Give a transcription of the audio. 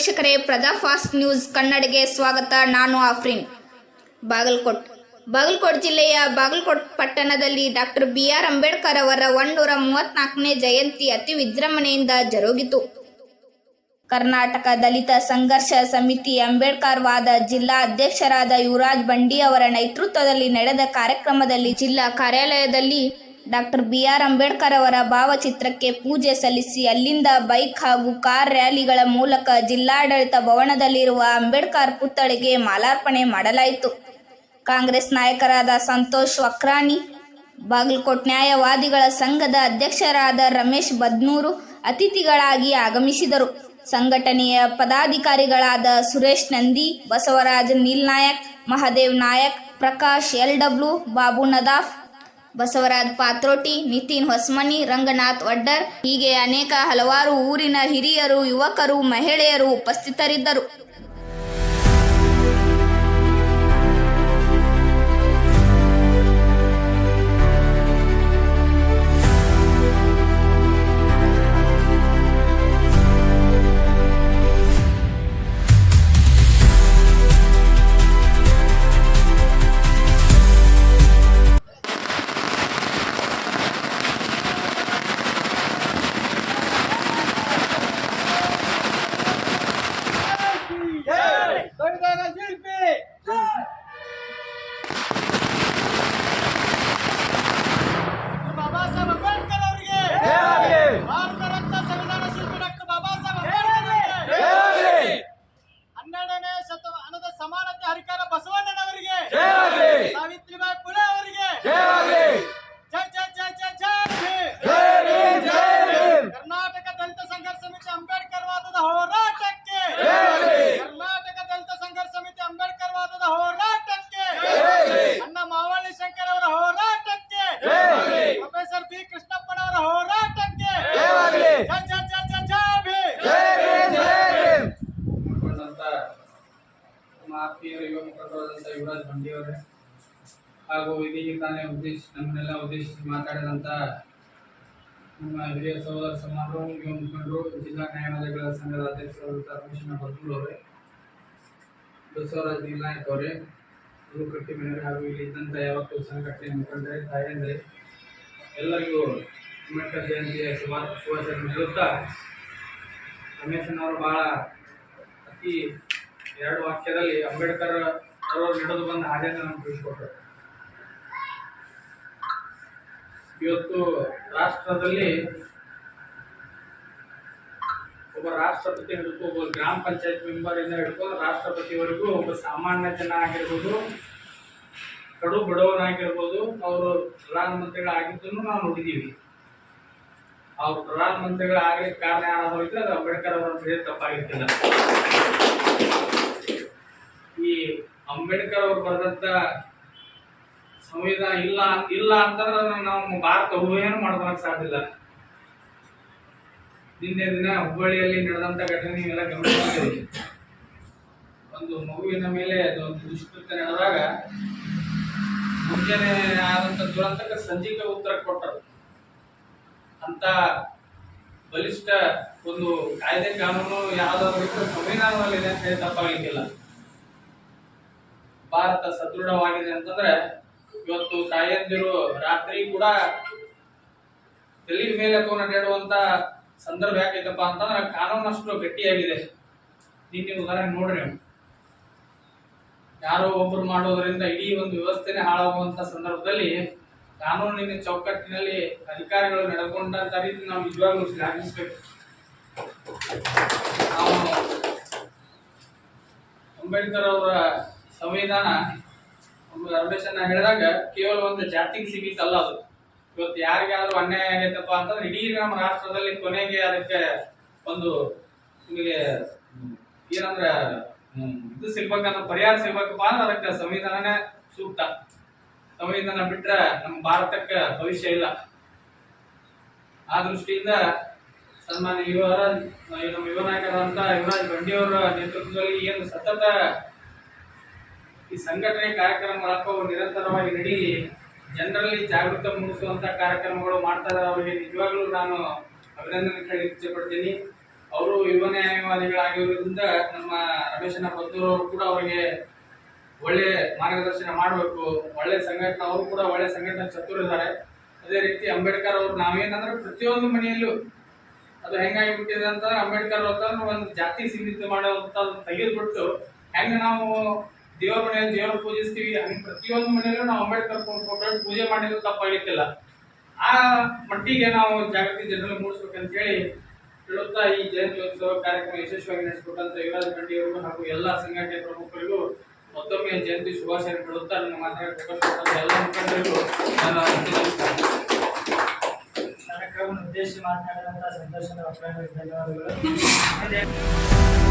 ವೀಕ್ಷಕರೇ, ಪ್ರಜಾ fast news ಕನ್ನಡಗೆ ಸ್ವಾಗತ. ನಾನು ಆಫ್ರಿನ್. ಬಾಗಲಕೋಟ್. ಬಾಗಲಕೋಟ್ ಜಿಲ್ಲೆಯ ಬಾಗಲಕೋಟ್ ಪಟ್ಟಣದಲ್ಲಿ ಡಾಕ್ಟರ್ ಬಿ ಆರ್ ಅಂಬೇಡ್ಕರ್ ಅವರ ಒಂದೂರ ಮೂವತ್ನಾಲ್ಕನೇ ಜಯಂತಿ ಅತಿ ವಿಜೃಂಭಣೆಯಿಂದ ಜರುಗಿತು. ಕರ್ನಾಟಕ ದಲಿತ ಸಂಘರ್ಷ ಸಮಿತಿ ಅಂಬೇಡ್ಕರ್ ವಾದ ಜಿಲ್ಲಾ ಅಧ್ಯಕ್ಷರಾದ ಯುವರಾಜ್ ಬಂಡಿ ಅವರ ನೇತೃತ್ವದಲ್ಲಿ ನಡೆದ ಕಾರ್ಯಕ್ರಮದಲ್ಲಿ ಜಿಲ್ಲಾ ಕಾರ್ಯಾಲಯದಲ್ಲಿ ಡಾಕ್ಟರ್ ಬಿ ಆರ್ ಅಂಬೇಡ್ಕರ್ ಅವರ ಭಾವಚಿತ್ರಕ್ಕೆ ಪೂಜೆ ಸಲ್ಲಿಸಿ ಅಲ್ಲಿಂದ ಬೈಕ್ ಹಾಗೂ ಕಾರ್ ರ್ಯಾಲಿಗಳ ಮೂಲಕ ಜಿಲ್ಲಾಡಳಿತ ಭವನದಲ್ಲಿರುವ ಅಂಬೇಡ್ಕರ್ ಪುತ್ಥಳಿಗೆ ಮಾಲಾರ್ಪಣೆ ಮಾಡಲಾಯಿತು. ಕಾಂಗ್ರೆಸ್ ನಾಯಕರಾದ ಸಂತೋಷ್ ವಕ್ರಾಣಿ, ಬಾಗಲಕೋಟ್ ನ್ಯಾಯವಾದಿಗಳ ಸಂಘದ ಅಧ್ಯಕ್ಷರಾದ ರಮೇಶ್ ಬದ್ನೂರು ಅತಿಥಿಗಳಾಗಿ ಆಗಮಿಸಿದರು. ಸಂಘಟನೆಯ ಪದಾಧಿಕಾರಿಗಳಾದ ಸುರೇಶ್ ನಂದಿ, ಬಸವರಾಜ್ ನೀಲ್ ನಾಯಕ್ ಮಹದೇವ್ ನಾಯಕ್, ಪ್ರಕಾಶ್ ಎಲ್ ಡಬ್ಲ್ಯೂ ಬಾಬು ನದಾಫ್ ಬಸವರಾಜ್ ಪಾತ್ರೋಟಿ ನಿತಿನ್ ಹೊಸ್ಮನಿ ರಂಗನಾಥ್ ವಡ್ಡರ್ ಹೀಗೆ ಅನೇಕ ಹಲವಾರು ಊರಿನ ಹಿರಿಯರು ಯುವಕರು ಮಹಿಳೆಯರು ಉಪಸ್ಥಿತರಿದ್ದರು. ಯುವರಾಜ್ ಬಂಡಿಯವರೇ ಹಾಗೂ ಇದೀಗ ತಾನೇ ಉದ್ದೇಶ ನಮ್ಮನ್ನೆಲ್ಲ ಉದ್ದೇಶಿಸಿ ಮಾತಾಡಿದಂಥ ನಮ್ಮ ಹಿರಿಯ ಸಹೋದರ ಸಮಾನರು ಯುವ ಮುಖಂಡರು, ಜಿಲ್ಲಾ ನ್ಯಾಯಾಲಯಗಳ ಸಂಘದ ಅಧ್ಯಕ್ಷರಾದಂಥ ರಮೇಶನ ಅವರೇ. ಬಸವರಾಜ್ ನೀಲ್ನಾಯಕ್ ಅವರೇ. ಕಟ್ಟಿ ಮನೆಯವರೇ ಹಾಗೂ ಇಲ್ಲಿ ಇದ್ದಂಥ ಯಾವತ್ತು ಸಂಘಟನೆ ಮುಖಂಡರೇ, ತಾಯಂದ್ರೆ, ಎಲ್ಲರಿಗೂ ಅಂಬೇಡ್ಕರ್ ಜಯಂತಿಯ ಶುಭ ಶುಭಾಶಯ ನೀಡುತ್ತಾ ರಮೇಶನವರು ಬಹಳ ಅತಿ ಎರಡು ವಾಕ್ಯದಲ್ಲಿ ಅಂಬೇಡ್ಕರ್ ಅವರು ನಡೆದು ಬಂದ ಹಾಗೆ ನಮ್ಗೆ ತಿಳಿಸ್ಕೊಟ್ರು ಇವತ್ತು ರಾಷ್ಟ್ರದಲ್ಲಿ ಒಬ್ಬ ರಾಷ್ಟ್ರಪತಿ ಹಿಡ್ಕೊ ಒಬ್ಬ ಗ್ರಾಮ ಪಂಚಾಯತ್ ಮೆಂಬರ್ ಇಂದ ಹಿಡ್ಕೊಂಡು ರಾಷ್ಟ್ರಪತಿವರೆಗೂ ಒಬ್ಬ ಸಾಮಾನ್ಯ ಜನ ಆಗಿರ್ಬೋದು, ಕಡು ಬಡವನಾಗಿರ್ಬೋದು ಅವರು ಪ್ರಧಾನಮಂತ್ರಿಗಳಾಗಿದ್ದನ್ನು ನಾವು ನೋಡಿದ್ದೀವಿ. ಅವ್ರು ಪ್ರಧಾನಮಂತ್ರಿಗಳಾಗಲಿಕ್ಕೆ ಕಾರಣ ಯಾರಾದರೂ ಅದು ಅಂಬೇಡ್ಕರ್ ಅವರ ತಪ್ಪಾಗಿರ್ತಿಲ್ಲ ಈ ಅಂಬೇಡ್ಕರ್ ಅವರು ಬರೆದಂತ ಸಂವಿಧಾನ ಇಲ್ಲ ಇಲ್ಲ ಅಂತಂದ್ರೆ ನಾವು ಭಾರತ ಏನು ಮಾಡ್ಕೊಳಕ್ ಸಾಧ್ಯ ಇಲ್ಲ. ನಿನ್ನೆ ದಿನ ಹುಬ್ಬಳ್ಳಿಯಲ್ಲಿ ನಡೆದಂತ ಘಟನೆ ಎಲ್ಲ ಒಂದು ಮಗುವಿನ ಮೇಲೆ ಅದು ಒಂದು ದುಷ್ಕೃತ್ಯ ನಡೆದಾಗ ಮುಂಜಾನೆ ಆದಂತ ದುರಂತಕ್ಕೆ ಸಂಜೀಕ ಉತ್ತರ ಕೊಟ್ಟರು. ಅಂತ ಬಲಿಷ್ಠ ಒಂದು ಕಾಯ್ದೆ ಕಾನೂನು ಯಾವ್ದಾದ್ರು ಸಂವಿಧಾನದಲ್ಲಿದೆ ಸಂವಿಧಾನದಲ್ಲಿ ಅಂತ ಹೇಳಿ ತಪ್ಪಾಗಲಿಕ್ಕಿಲ್ಲ. ಭಾರತ ಸದೃಢವಾಗಿದೆ ಅಂತಂದ್ರೆ ಇವತ್ತು ತಾಯಂದಿರು ರಾತ್ರಿ ಕೂಡ ತಲೆ ಮೇಲೆ ನಡೆಯುವಂತ ಸಂದರ್ಭ ಯಾಕೈತಪ್ಪ ಅಂತಂದ್ರೆ ಕಾನೂನು ಅಷ್ಟು ಗಟ್ಟಿಯಾಗಿದೆ. ನೀನು ಉದಾಹರಣೆ ನೋಡ್ರಿ. ಯಾರೋ ಒಬ್ರು ಮಾಡೋದ್ರಿಂದ ಇಡೀ ಒಂದು ವ್ಯವಸ್ಥೆನೆ ಹಾಳಾಗುವಂತ ಸಂದರ್ಭದಲ್ಲಿ ಕಾನೂನಿನ ಚೌಕಟ್ಟಿನಲ್ಲಿ ಅಧಿಕಾರಿಗಳು ನಡೆದುಕೊಂಡಂತ ರೀತಿ ನಾವು ನಿಜವಾಗ್ಲೂ ಶ್ಲಾಘಿಸ್ಬೇಕು. ಅಂಬೇಡ್ಕರ್ ಅವರ ಸಂವಿಧಾನ ಒಂದು ಹೇಳಿದಾಗ ಕೇವಲ ಒಂದು ಜಾತಿಗೆ ಸೀಮಿತ ಅಲ್ಲ ಅದು. ಇವತ್ತು ಯಾರಿಗಾದ್ರೂ ಅನ್ಯಾಯ ಆಗೈತಪ್ಪ ಅಂತಂದ್ರೆ ಇಡೀ ನಮ್ಮ ರಾಷ್ಟ್ರದಲ್ಲಿ ಕೊನೆಗೆ ಅದಕ್ಕೆ ಒಂದು ನಿಮಗೆ ಏನಂದ್ರ ಇದು ಸಿಗ್ಬೇಕಂದ್ರೆ, ಪರಿಹಾರ ಸಿಗ್ಬೇಕಪ್ಪ ಅಂದ್ರೆ ಅದಕ್ಕೆ ಸಂವಿಧಾನನೇ ಸೂಕ್ತ. ಸಂವಿಧಾನ ಬಿಟ್ರೆ ನಮ್ಮ ಭಾರತಕ್ಕೆ ಭವಿಷ್ಯ ಇಲ್ಲ. ಆ ದೃಷ್ಟಿಯಿಂದ ಸನ್ಮಾನ್ಯ ಯುವರ ನಮ್ಮ ಯುವ ನಾಯಕರಾದಂತ ಯುವರಾಜ್ ಬಂಡಿಯವರ ನೇತೃತ್ವದಲ್ಲಿ ಏನು ಸತತ ಈ ಸಂಘಟನೆ ಕಾರ್ಯಕ್ರಮಗಳ ನಿರಂತರವಾಗಿ ನಡಿ ಜನರಲ್ಲಿ ಜಾಗೃತ ಮೂಡಿಸುವಂತ ಕಾರ್ಯಕ್ರಮಗಳು ಮಾಡ್ತಾ ಇದ್ದಾರೆ ಅವರಿಗೆ. ನಿಜವಾಗ್ಲೂ ನಾನು ಅಭಿನಂದನೆ ಕೇಳಿ ಇಚ್ಛೆ ಪಡ್ತೀನಿ ಅವರು ಯುವ ನ್ಯಾಯವಾದಿಗಳಾಗಿರೋದ್ರಿಂದ ನಮ್ಮ ರಮೇಶನ ಬದ್ದೂರವರು ಕೂಡ ಅವರಿಗೆ ಒಳ್ಳೆ ಮಾರ್ಗದರ್ಶನ ಮಾಡಬೇಕು. ಒಳ್ಳೆ ಸಂಘಟನೆ, ಅವರು ಕೂಡ ಒಳ್ಳೆ ಸಂಘಟನೆ ಚತುರಿದ್ದಾರೆ. ಅದೇ ರೀತಿ ಅಂಬೇಡ್ಕರ್ ಅವರು ನಾವೇನಂದ್ರೆ ಪ್ರತಿಯೊಂದು ಮನೆಯಲ್ಲೂ ಅದು ಹೆಂಗಾಗಿಬಿಟ್ಟಿದೆ ಅಂತಂದ್ರೆ ಅಂಬೇಡ್ಕರ್ ಅವ್ರ ಒಂದು ಜಾತಿ ಸೀಮಿತ ಮಾಡುವಂತ ತೆಗೆದುಬಿಟ್ಟು ಹೆಂಗ ನಾವು ದೇವ್ರ ಮನೆಯಲ್ಲಿ ದೇವ್ರ ಪೂಜಿಸ್ತೀವಿ ಹಂಗೆ ಪ್ರತಿಯೊಂದು ಮನೆಯಲ್ಲೂ ನಾವು ಅಂಬೇಡ್ಕರ್ ಫೋಟೋ ಪೂಜೆ ಮಾಡಿದ್ರು ತಪ್ಪಾಗಿತ್ತಿಲ್ಲ ಆ ಮಟ್ಟಿಗೆ ನಾವು ಜಾಗೃತಿ ಜನರಲ್ಲಿ ಮೂಡಿಸ್ಬೇಕಂತ ಹೇಳಿ ಹೇಳುತ್ತಾ ಈ ಜಯಂತ್ಯೋತ್ಸವ ಕಾರ್ಯಕ್ರಮ ಯಶಸ್ವಿಯಾಗಿ ನಡೆಸಿಕೊಟ್ಟಂತ ಯುವರಾಜ್ ರೆಡ್ಡಿ ಅವರಿಗೂ ಹಾಗೂ ಎಲ್ಲ ಸಂಘಟನೆ ಪ್ರಮುಖರಿಗೂ ಮತ್ತೊಮ್ಮೆ ಜಯಂತಿ ಶುಭಾಶಯ ಹೇಳುತ್ತಾ ನನ್ನ ಮಾತನಾಡಬೇಕು ಎಲ್ಲ ಮುಖಂಡರಿಗೂ ನಾನು ಕಾರ್ಯಕ್ರಮವನ್ನು ಉದ್ದೇಶಿಸಿ ಮಾತನಾಡಿದಂತಹ ಸಂತೋಷದ ಧನ್ಯವಾದಗಳು.